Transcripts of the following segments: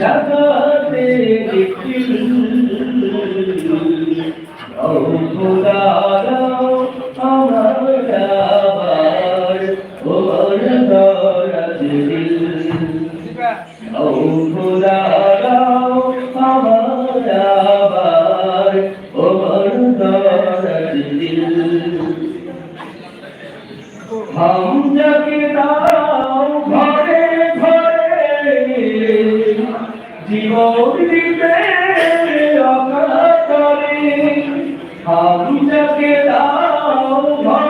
জগতে দেখি हम जगदार মৌরিতে আমি যাকে দাও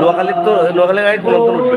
নোয়াখালীর তো নোয়াখালীর গাড়ি কোন উঠবে